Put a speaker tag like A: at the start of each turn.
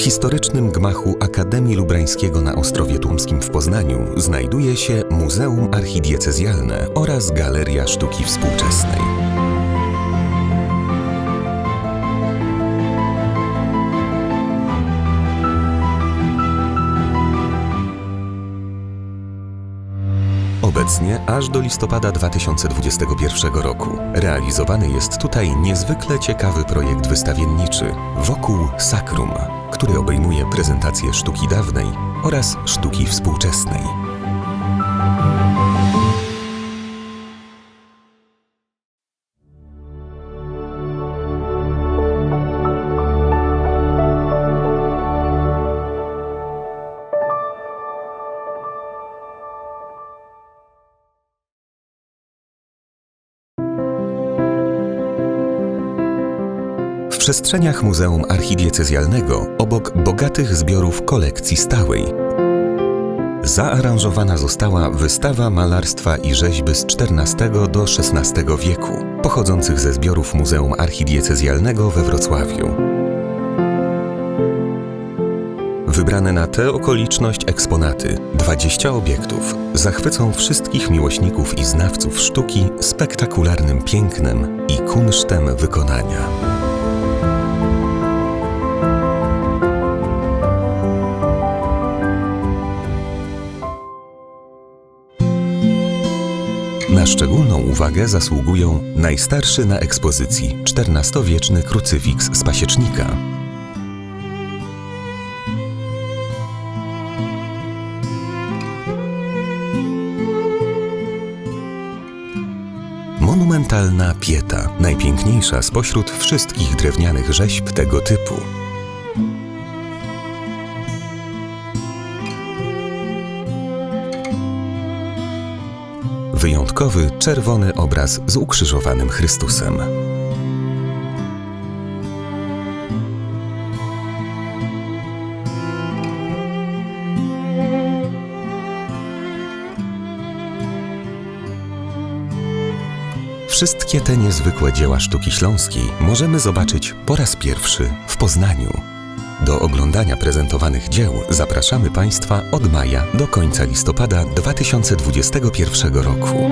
A: historycznym gmachu Akademii Lubrańskiego na Ostrowie Tłumskim w Poznaniu znajduje się Muzeum Archidiecezjalne oraz Galeria Sztuki Współczesnej. Obecnie, aż do listopada 2021 roku, realizowany jest tutaj niezwykle ciekawy projekt wystawienniczy wokół Sakrum, który obejmuje prezentację sztuki dawnej oraz sztuki współczesnej. Przestrzeniach Muzeum Archidiecezjalnego, obok bogatych zbiorów kolekcji stałej, zaaranżowana została wystawa malarstwa i rzeźby z XIV do XVI wieku, pochodzących ze zbiorów Muzeum Archidiecezjalnego we Wrocławiu. Wybrane na tę okoliczność eksponaty, 20 obiektów, zachwycą wszystkich miłośników i znawców sztuki spektakularnym pięknem i kunsztem wykonania. Na szczególną uwagę zasługują najstarszy na ekspozycji XIV-wieczny krucyfiks z pasiecznika. Monumentalna pieta, najpiękniejsza spośród wszystkich drewnianych rzeźb tego typu. Wyjątkowy czerwony obraz z ukrzyżowanym Chrystusem. Wszystkie te niezwykłe dzieła sztuki śląskiej możemy zobaczyć po raz pierwszy w Poznaniu. Do oglądania prezentowanych dzieł zapraszamy Państwa od maja do końca listopada 2021 roku.